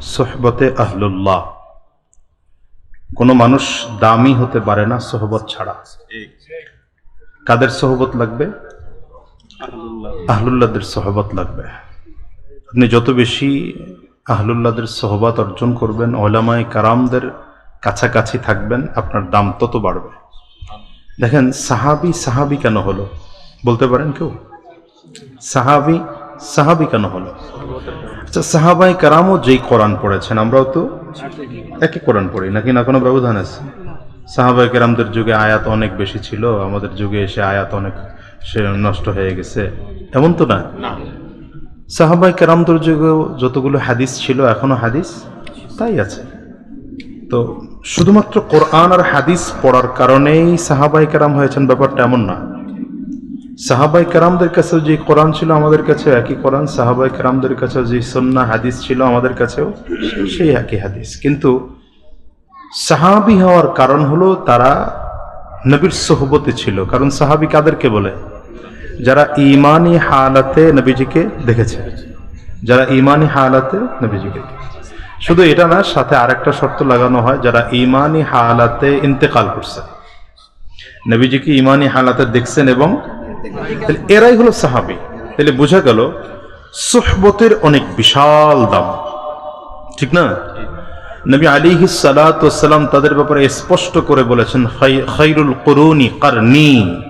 সোহবতে আহলুল্লাহ। কোনো মানুষ দামি হতে পারে না সোহবত ছাড়া। কাদের সোহবত লাগবে? আহলুল্লাহদের সোহবত লাগবে। আপনি যত বেশি আহলুল্লাহদের সোহবত অর্জন করবেন ওলামাই কারামদের কাছাকাছি থাকবেন, আপনার দাম তত বাড়বে। দেখেন, সাহাবি সাহাবি কেন হলো? বলতে পারেন কেউ? সাহাবি সাহাবি কেন হলো? আচ্ছা সাহাবাই কারামও যেই কোরআন পড়েছেন আমরাও তো একই কোরআন পড়ি নাকি না কোনো ব্যবধান আছে? সাহাবাই কেরামদের যুগে আয়াত অনেক বেশি ছিল আমাদের যুগে এসে আয়াত অনেক সে নষ্ট হয়ে গেছে। এমন তো না? সাহাবাই কেরামদের যুগেও যতগুলো হাদিস ছিল এখনও হাদিস? তাই আছে। তো শুধুমাত্র কোরআন আর হাদিস পড়ার কারণেই সাহাবাই কেরাম হয়েছেন ব্যাপারটা এমন না। সাহাবাই কারামদের কাছেও যে কোরআন ছিল আমাদের কাছে একই কোরআন, সাহাবাই কারামদের কাছেও যে সন্না হাদিস ছিল আমাদের কাছেও সেই একই হাদিস। কিন্তু সাহাবি হওয়ার কারণ হলো তারা নবীর সোহবতে ছিল। কারণ সাহাবি কাদেরকে বলে? যারা ইমানি হালাতে নবীজিকে দেখেছে। যারা ইমানি হালাতে নবীজিকে শুধু এটা না, সাথে আরেকটা শর্ত লাগানো হয়, যারা ইমানি হালাতে ইন্তেকাল করছে। নবীজিকে ইমানি হালাতে দেখছেন এবং তাহলে এরাই হলো সাহাবি। তাহলে বোঝা গেল সুহবতের অনেক বিশাল দাম। ঠিক না? নবী আলিহি সালাম তাদের ব্যাপারে স্পষ্ট করে বলেছেন খাইরুল করুনি কারনি।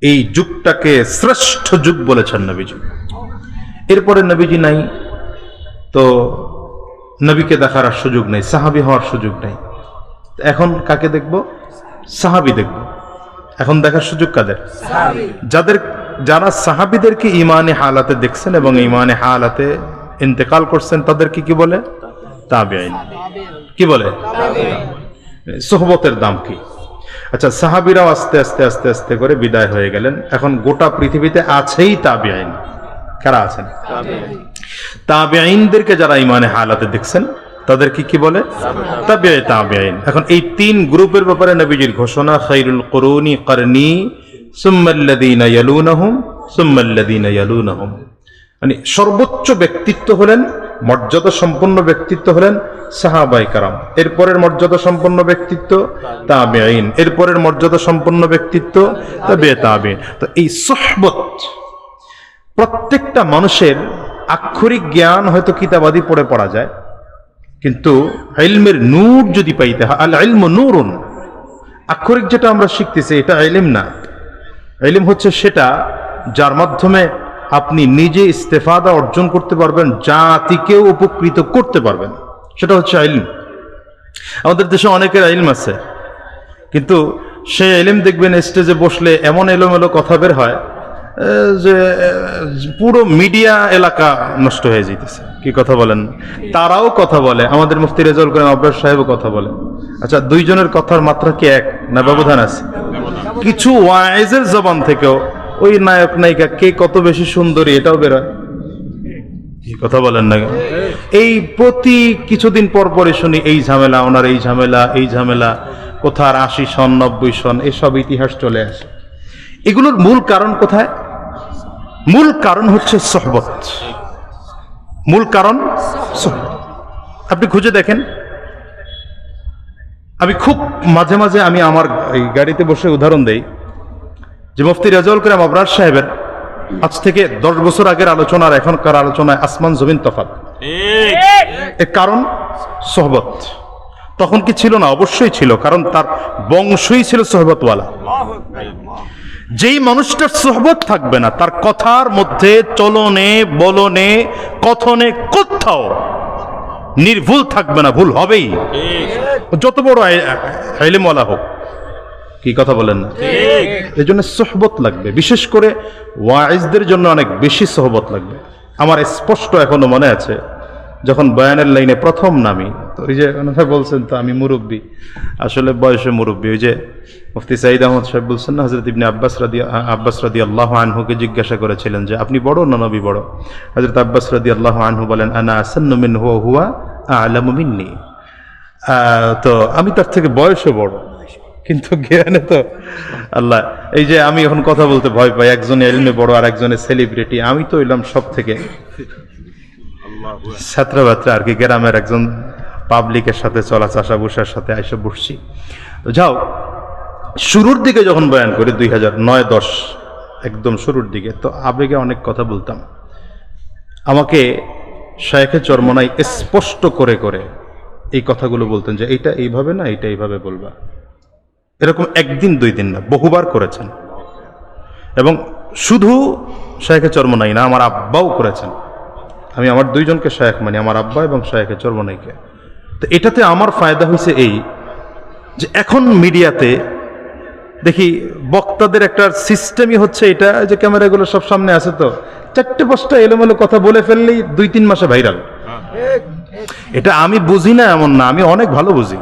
এই যুগটাকে শ্রেষ্ঠ যুগ বলেছেন নবীজি। এরপরে নবীজি নাই তো নবীকে দেখার আর সুযোগ নেই সাহাবি হওয়ার সুযোগ নেই। এখন কাকে দেখব? সাহাবি দেখব। এখন দেখার সুযোগ কাদের? যাদের, যারা সাহাবিদেরকে ইমানে হালাতে দেখছেন এবং ইমানে হালাতে ইন্তেকাল করছেন, তাদেরকে কি বলে? তাবেআইন। কি বলে? সোহবতের দাম কি? আচ্ছা সাহাবিরাও আস্তে আস্তে আস্তে আস্তে করে বিদায় হয়ে গেলেন। এখন গোটা পৃথিবীতে আছেই তাবেআইন। কারা আছেন? তাবেআইনদেরকে যারা ইমানে হালাতে দেখছেন তাদেরকে কি বলে? তাবে তাবেআইন। এখন এই তিন গ্রুপের ব্যাপারে নবীজির ঘোষণা, খাইরুল করুনি করনি মানে সর্বোচ্চ ব্যক্তিত্ব হলেন মর্যাদা সম্পন্ন ব্যক্তিত্ব হলেন সাহাবাই কারাম। এরপরের মর্যাদা সম্পন্ন ব্যক্তিত্ব তাবেআইন। এরপরের মর্যাদা সম্পন্ন ব্যক্তিত্ব তাবে তাবেইন তো এই সোহবত প্রত্যেকটা মানুষের আক্ষরিক জ্ঞান হয়তো কিতাবাদি পড়ে পড়া যায় কিন্তু ইলমের নূর যদি পাইতে হয়, আল ইলম নূরুন। আক্ষরিক যেটা আমরা শিখতেছি, এটা ইলিম না। ইলিম হচ্ছে সেটা যার মাধ্যমে আপনি নিজে ইস্তেফাদা অর্জন করতে পারবেন, জাতিকেও উপকৃত করতে পারবেন। সেটা হচ্ছে ইলম আমাদের দেশে অনেকের ইলম আছে। কিন্তু সে এলিম দেখবেন স্টেজে বসলে এমন এলোমেলো কথা বের হয় যে পুরো মিডিয়া এলাকা নষ্ট হয়ে যেতেছে কি কথা বলেন? তারাও কথা বলে। আমাদের মুফতি রেজাউল করিম আব্বাস সাহেবও কথা বলে। আচ্ছা দুইজনের কথার মাত্রা কি এক না ব্যবধান আছে? কিছু ওয়াইজের জবান থেকেও ওই নায়ক, নায়িকা কে কত বেশি সুন্দরী এটাও বেরোয়। কথা বলেন না এই প্রতি কিছুদিন পর পরে শুনি, এই ঝামেলা, ওনার এই ঝামেলা এই ঝামেলা, কোথার আশি সন, নব্বই সন, এসব ইতিহাস চলে আসে। এগুলোর মূল কারণ কোথায়? মূল কারণ হচ্ছে সহবত। মূল কারণ আপনি খুঁজে দেখেন। আমি খুব মাঝে মাঝে আমি আমার এই গাড়িতে বসে উদাহরণ দেই। যে মুফতি রাজাউল করিম আবরার সাহেবের আজ থেকে দশ বছর আগের আলোচনার এখনকার আলোচনায় আসমান জমিন তফাত এর কারণ সোহবত। তখন কি ছিল না? অবশ্যই ছিল কারণ তার বংশই ছিল সোহবতওয়ালা। যেই মানুষটার সোহবত থাকবে না তার কথার মধ্যে চলনে বলনে কথনে কোথাও নির্ভুল থাকবে না ভুল হবেই। যত বড় আইলেমওয়ালা হোক কি কথা বলেন না? এই জন্য সোহবত লাগবে। বিশেষ করে ওয়াইজদের জন্য অনেক বেশি সোহবত লাগবে। আমার স্পষ্ট এখনও মনে আছে যখন বয়ানের লাইনে প্রথম নামি, তো ওই যে ওনারা বলছেন তো, আমি মুরব্বী। আসলে বয়সে মুরব্বী। ওই যে মুফতি সাইদ আহমদ সাহেব বলছেন না হজরত ইবনে আব্বাস রাদি আব্বাস রাদি আল্লাহ আনহুকে জিজ্ঞাসা করেছিলেন যে, আপনি বড় না নবী বড়? হজরত আব্বাস রাদি আল্লাহ আনহু বলেন, আনা আসান্ন মিন হুয়া হুয়া আলামু মিন্নি। তো আমি তার থেকে বয়সে বড়, কিন্তু জ্ঞানে তো আল্লাহ, এই যে আমি এখন কথা বলতে ভয় পাই, একজনে এলমে বড় আর একজনে সেলিব্রিটি আমি তো এলাম সব থেকে ছাত্র বাত্রা আর কি, গ্রামের একজন পাবলিকের সাথে চলা চাষা বসার সাথে এসে বসছি। তো যাও, শুরুর দিকে যখন বয়ান করি, দুই হাজার নয় দশ, একদম শুরুর দিকে, তো আবেগে অনেক কথা বলতাম। আমাকে শায়েখে চরমনাই স্পষ্ট করে করে এই কথাগুলো বলতেন যে, এইটা এইভাবে না, এইটা এইভাবে বলবা। এরকম একদিন, দুই দিন না, বহুবার করেছেন। এবং শুধু শায়েখে চরমনাই না, আমার আব্বাও করেছেন। আমি আমার দুইজনকে শায়েখ মানি, আমার আব্বা এবং শায়েখে চরমনাইকে তো এটাতে আমার ফায়দা হয়েছে এই যে এখন মিডিয়াতে দেখি বক্তাদের একটা সিস্টেমই হচ্ছে এটা যে ক্যামেরাগুলো সব সামনে আছে তো, চারটে পাঁচটা এলোমেলো কথা বলে ফেললেই দুই তিন মাসে ভাইরাল এটা আমি বুঝি না এমন না, আমি অনেক ভালো বুঝি,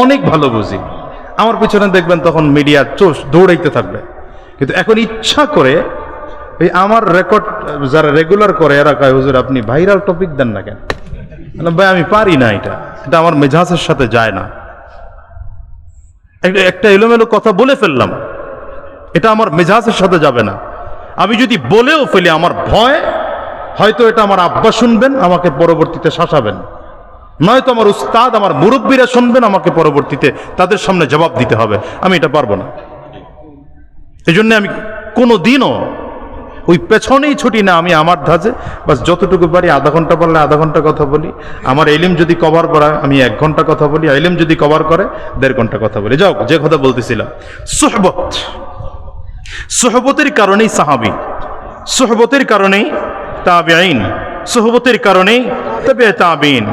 অনেক ভালো বুঝি। আমার পিছনে দেখবেন তখন মিডিয়া চোষ দৌড়াইতে থাকবে। কিন্তু এখন ইচ্ছা করে এই আমার রেকর্ড যারা রেগুলার করে, এরা কয়, হুজুর, আপনি ভাইরাল টপিক দেন না কেন? ভাই, আমি পারি না এটা। এটা আমার মেজাজের সাথে যায় না। একটা- একটা এলোমেলো কথা বলে ফেললাম। এটা আমার মেজাজের সাথে যাবে না। আমি যদি বলেও ফেলি আমার ভয়, হয়তো এটা আমার আব্বা শুনবেন, আমাকে পরবর্তীতে শাসাবেন। নয়তো আমার উস্তাদ, আমার মুরব্বীরা শুনবেন, আমাকে পরবর্তীতে তাদের সামনে জবাব দিতে হবে। আমি এটা পারব না। এই জন্য আমি কোনো দিনও ওই পেছনেই ছুটি না আমি আমার ধাজে বাস যতটুকু পারি আধা ঘণ্টা পারলে আধা ঘণ্টা কথা বলি। আমার এলিম যদি কভার করা, আমি এক ঘণ্টা কথা বলি। এলিম যদি কভার করে, দেড় ঘণ্টা কথা বলি। যাও, যে কথা বলতেছিলাম। সোহবত। সোহবতের কারণেই সাহাবি। সোহবতের কারণেই তাবে আইন সোহবতের কারণেই তবে তাবিন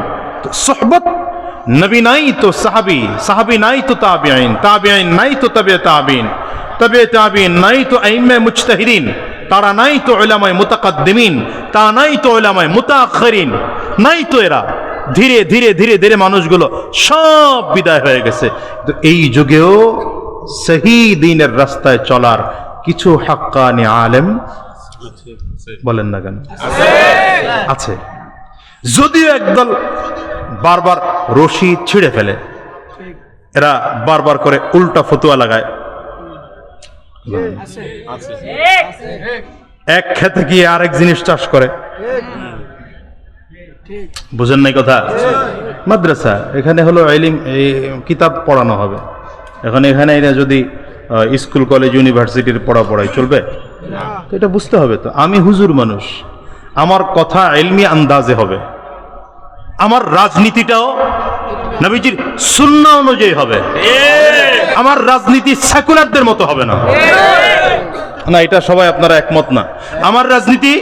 সোহবত নবী নাই তো সাহাবি সাহাবি নাই তো তাবেআইন তাবেআইন নাই তো তবে তাবিন তবে তাবিন নাই তো আইমে মুজতাহিরিন, তারা নাই তো ওলামায় মুতাকাদ্দিমিন তা নাই তো ওলামায় মুতাআখিরিন নাই তো এরা। ধীরে ধীরে ধীরে ধীরে মানুষগুলো সব বিদায় হয়ে গেছে। তো এই যুগেও সহি দিনের রাস্তায় চলার কিছু হাক্কানি আলেম বলেন না কেন? আছে। যদিও একদল বারবার রশি ছিঁড়ে ফেলে। এরা বারবার করে উল্টা ফতুয়া লাগায়। এক খেতে গিয়ে আরেক জিনিস চাষ করে। বুঝেন নাই কথা? মাদ্রাসা, এখানে হলো এলিম কিতাব পড়ানো হবে। এখন এখানে এরা যদি স্কুল, কলেজ, ইউনিভার্সিটির পড়া পড়াই চলবে এটা বুঝতে হবে তো। আমি হুজুর মানুষ, আমার কথা এলমি আন্দাজে হবে। আমার রাজনীতিটাও নবীজির শূন্য অনুযায়ী হবে। আমার রাজনীতি সেকুলারদের মতো হবে না। না এটা সবাই আপনারা একমত না। আমার রাজনীতি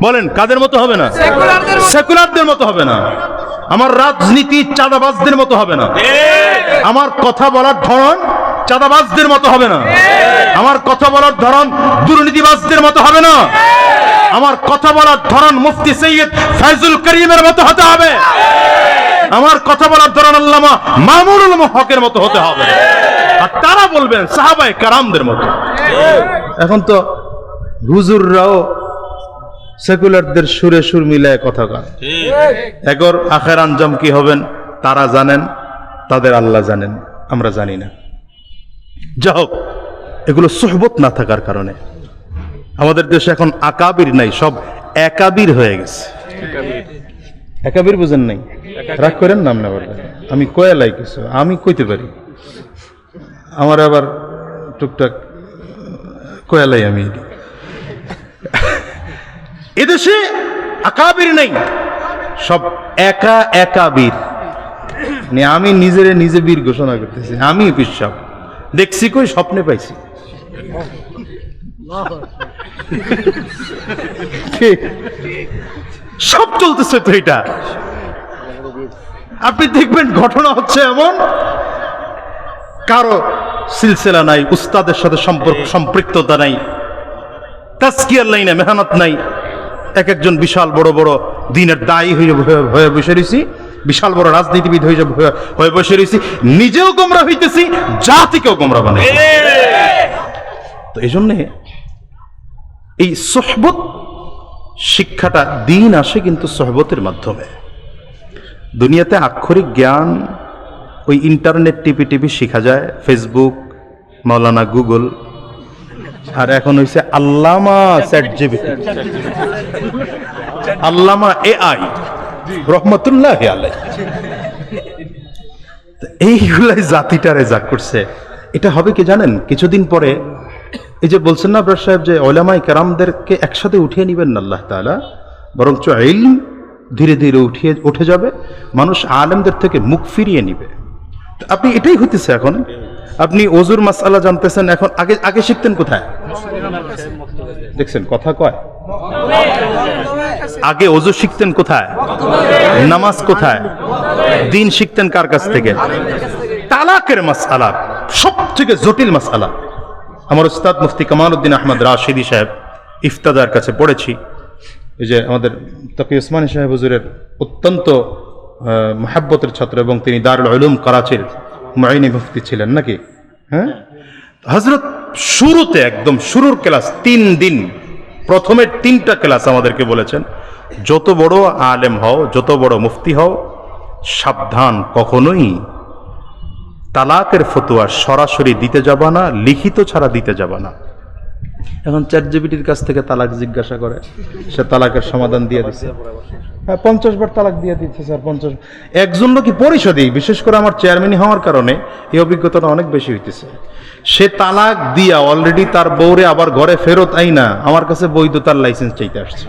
বলেন কাদের মতো হবে না? সেকুলারদের মতো হবে না। আমার রাজনীতি চাঁদাবাজদের মতো হবে না। আমার কথা বলার ধরন চাঁদাবাজদের মতো হবে না। আমার কথা বলার ধরন দুর্নীতিবাজদের মতো হবে না। আমার কথা বলার ধরন মুফতি সৈয়দ ফয়জুল করিমের মতো হতে হবে। আমার কথা বলার ধরন আল্লামা মামুনুল হকের মতো হতে হবে। আর তারা বলবেন সাহাবাই কারামদের মতো। এখন তো হুজুররাও সেকুলারদের সুরে সুর মিলায় কথা কয়। এগর আখের আঞ্জাম কি হবেন? তারা জানেন, তাদের আল্লাহ জানেন, আমরা জানি না। যা হোক এগুলো সোহবত না থাকার কারণে। আমাদের দেশে এখন আকাবির নাই, সব একাবির হয়ে গেছে। একাবির বুঝেন নাই? রাগ করেন নাম না বলবেন আমি কয়ালাই কিছু, আমি কইতে পারি। আমার আবার টুকটাক কয়ালাই আমি। এদেশে আকাবির নেই, সব একা একা বীর মানে আমি নিজেরে নিজে বীর ঘোষণা করতেছি আমি পিসাব। দেখছি কই, স্বপ্নে পাইছি। সব চলতেছে তো এটা। আপনি দেখবেন ঘটনা হচ্ছে এমন কারও সিলসিলা নাই উস্তাদের সাথে সম্পর্ক সম্পৃক্ততা নাই তাস্কিয়ার লাইনে মেহনত নাই এক একজন বিশাল বড় বড় দিনের দায়ী হয়ে হয়ে- বসে রয়েছি বিশাল বড় রাজনীতিবিদ হয়ে হয়ে- হয়ে বসে রয়েছি নিজেও গোমরা হইতেছি জাতিকেও গোমরা বানাই তো এই জন্যে এই সোহবত শিক্ষাটা দিন আসে কিন্তু সোহবতের মাধ্যমে। দুনিয়াতে আক্ষরিক জ্ঞান ওই ইন্টারনেট টিপি টিপি শেখা যায়, ফেসবুক, মাওলানা গুগল, আর এখন হইছে আল্লামা chat GPT Allama A I রহমতুল্লাহ এইগুলাই জাতিটারে যা করছে। এটা হবে কি জানেন? কিছুদিন পরে এই যে বলছেন না আবরার সাহেব যে ওলামাই কেরামদেরকে একসাথে উঠিয়ে নিবেন না আল্লাহ তাআলা, বরঞ্চ ইলম ধীরে ধীরে উঠিয়ে, উঠে যাবে, মানুষ আলেমদের থেকে মুখ ফিরিয়ে নিবে। আপনি এটাই হইতেছে এখন। আপনি অজুর মাসালা জানতেছেন, এখন আগে আগে শিখতেন কোথায়? দেখছেন, কথা কয়? আগে অজু শিখতেন কোথায়? নামাজ কোথায়? দিন শিখতেন কার কাছ থেকে? তালাকের মাসালা সব থেকে জটিল মাসালা আমার উস্তাদ মুফতি কামাল উদ্দিন আহমদ রাশিদি সাহেব ইফতাদার কাছে পড়েছি। এই যে আমাদের তকি ওসমানী সাহেব হুজুরের অত্যন্ত মহাব্বতের ছাত্র এবং তিনি দারুল উলুম করাচির মাইনি মুফতি ছিলেন নাকি? হ্যাঁ? হজরত শুরুতে একদম শুরুর ক্লাস তিন দিন, প্রথমের তিনটা ক্লাস আমাদেরকে বলেছেন, যত বড় আলেম হও, যত বড় মুফতি হও, সাবধান কখনোই তালাকের ফতোয়া সরাসরি দিতে যাবা না, লিখিত ছাড়া দিতে যাবা না। এখন চ্যাট জিবিটির কাছ থেকে তালাক জিজ্ঞাসা করে, সে তালাকের সমাধান দিয়ে দিচ্ছে হ্যাঁ পঞ্চাশ বার তালাক দিয়ে দিচ্ছে স্যার, পঞ্চাশ একজন লোকই পরিষদেই বিশেষ করে আমার চেয়ারম্যান হওয়ার কারণে এই অভিজ্ঞতাটা অনেক বেশি হইতেছে। সে তালাক দিয়া অলরেডি তার বউরে আবার ঘরে ফেরত আই না, আমার কাছে বৈধতার লাইসেন্স চাইতে আসছে।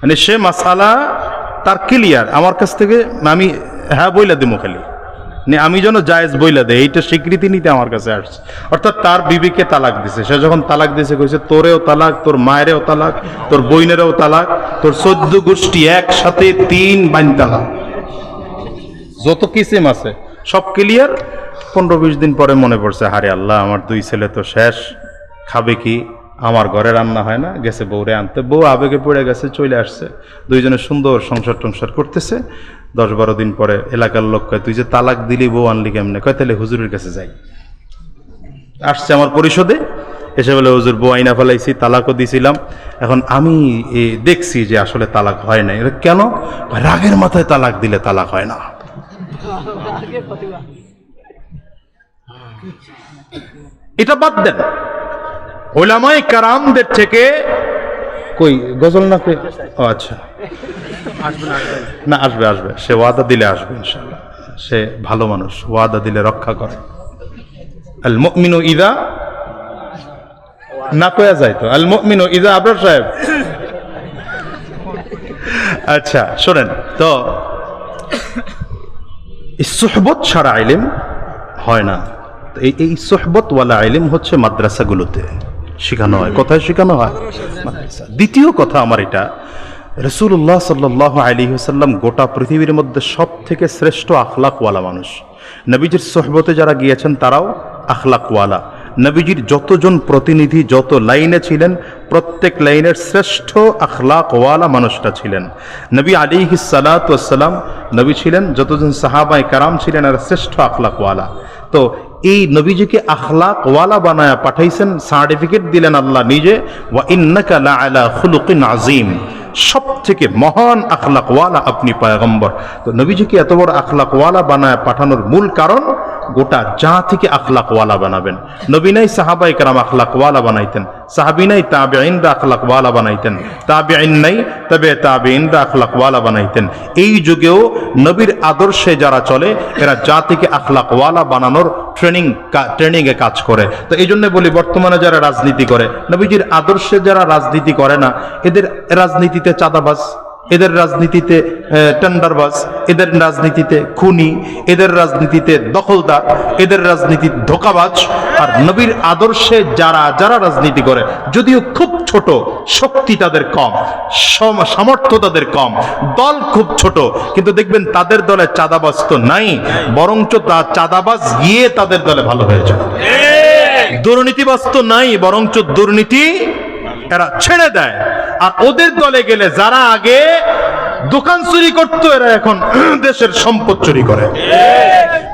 মানে সে মাসালা তার ক্লিয়ার আমার কাছ থেকে আমি হ্যাঁ বইলা দিমো খালি। আমি যেন জায়েজ বইলা দেয় এইটা স্বীকৃতি নিতে আমার কাছে আসছে। অর্থাৎ তার বিবিকে তালাক দিছে। সে যখন তালাক দিছে, কইছে, তোরেও তালাক, তোর মায়েরও তালাক, তোর বইনেরও তালাক, তোর চোদ্দ গোষ্ঠী একসাথে তিন বাইন তালাক যত কিসিম আছে, সব ক্লিয়ার পনেরো বিশ দিন পরে মনে পড়ছে, হারে আল্লাহ, আমার দুই ছেলে তো শেষ, খাবে কি? আমার ঘরে রান্না হয় না, গেছে বউরে আনতে, বউ আবেগে পড়ে গেছে, চলে আসছে, দুইজনে সুন্দর সংসার টংসার করতেছে দশ বারো দিন পরে এলাকার লোক কয় তুই যে তালাক দিলি বউ আনলি কেমনে? কয় তাহলে হুজুরের কাছে যাই। আসছে আমার পরিষদে, এসে বলে, হুজুর, বউ আইনা ফেলাইছি, তালাকও দিছিলাম। এখন আমি দেখছি যে আসলে তালাক হয় না এটা কেন? রাগের মাথায় তালাক দিলে তালাক হয় না। এটা বাদ দেন। ওলামাই কারামদের থেকে কই? গজল না কই? ও আচ্ছা। না আসবে আসবে সে ওয়াদা দিলে আসবে ইনশাল্লাহ সে ভালো মানুষ ওয়াদা দিলে রক্ষা করে। আল মুমিনু ইদা না কয়া যায় তো? আল মুমিনু ইদা আবরার সাহেব। আচ্ছা শোনেন তো সুহবত ছাড়া আইলেম হয় না। এই সোহবতওয়ালা আইলেম হচ্ছে মাদ্রাসাগুলোতে। শেখানো হয়। কথায় শেখানো হয়। দ্বিতীয় কথা আমার এটা রসুল্লাহ সাল্লাহ আলী সাল্লাম গোটা পৃথিবীর মধ্যে সব থেকে শ্রেষ্ঠ আখলাকওয়ালা মানুষ। নবীজির সোহবতে যারা গিয়েছেন, তারাও আখলাকওয়ালা। নবীজির যতজন প্রতিনিধি, যত লাইনে ছিলেন, প্রত্যেক লাইনের শ্রেষ্ঠ আখলাকওয়ালা মানুষটা ছিলেন। নবী আলী সালাতাম নবী ছিলেন যতজন সাহাবাই কারাম ছিলেন আর শ্রেষ্ঠ আখলাকওয়ালা। তো এই নবীজিকে আখলাক ওয়ালা বানায়া পাঠাইছেন, সার্টিফিকেট দিলেন আল্লাহ নিজে, ওয়া ইন্নাকা লাআলা খুলুকিন আযীম। সব থেকে মহান আখলাক ওয়ালা আপনি পয়গম্বর। তো নবীজিকে এত বড় আখলাক ওয়ালা বানায় পাঠানোর মূল কারণ? গোটা যা থেকে আখলাক ওয়ালা বানাবেন। নবী নাই সাহাবাই কারাম আখলাক ওয়ালা বানাইতেন। সাহাবি নাই তাবে আইনরা আখলাক ওয়ালা বানাইতেন। তাবে আইন নাই, তবে তাবে আইনরা আখলাক ওয়ালা বানাইতেন। এই যুগেও নবীর আদর্শে যারা চলে, এরা জাতিকে আখলাক ওয়ালা বানানোর ট্রেনিং ট্রেনিং এ কাজ করে। তো এই জন্য বলি, বর্তমানে যারা রাজনীতি করে, নবীজির আদর্শে যারা রাজনীতি করে না, এদের রাজনীতিতে চাঁদাবাজ। এদের রাজনীতিতে টেন্ডারবাজ এদের রাজনীতিতে খুনি এদের রাজনীতিতে দখলদার এদের রাজনীতির ধোকাবাজ আর নবীর আদর্শে যারা যারা রাজনীতি করে যদিও খুব ছোট শক্তি তাদের কম সম- সামর্থ্য তাদের কম দল খুব ছোট কিন্তু দেখবেন তাদের দলে চাঁদাবাজ তো নাই বরঞ্চ তা চাঁদাবাজ গিয়ে তাদের দলে ভালো হয়ে যায় দুর্নীতিবাজ তো নাই বরঞ্চ দুর্নীতি এরা ছেড়ে দেয়। আর ওদের দলে গেলে যারা আগে দোকান চুরি করতো, এরা এখন দেশের সম্পদ চুরি করে।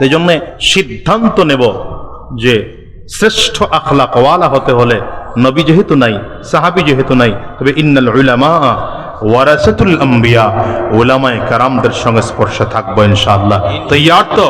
এই জন্য সিদ্ধান্ত নেব যে শ্রেষ্ঠ আখলাক ওয়ালা হতে হলে নবী যেহেতু নাই, সাহাবি যেহেতু নাই, তবে ইন্নাল উলামা ওয়ারাসাতুল আম্বিয়া ওলামায়ে কারামদের সঙ্গে স্পর্শে থাকব ইনশাআল্লাহ। তৈয়ার তো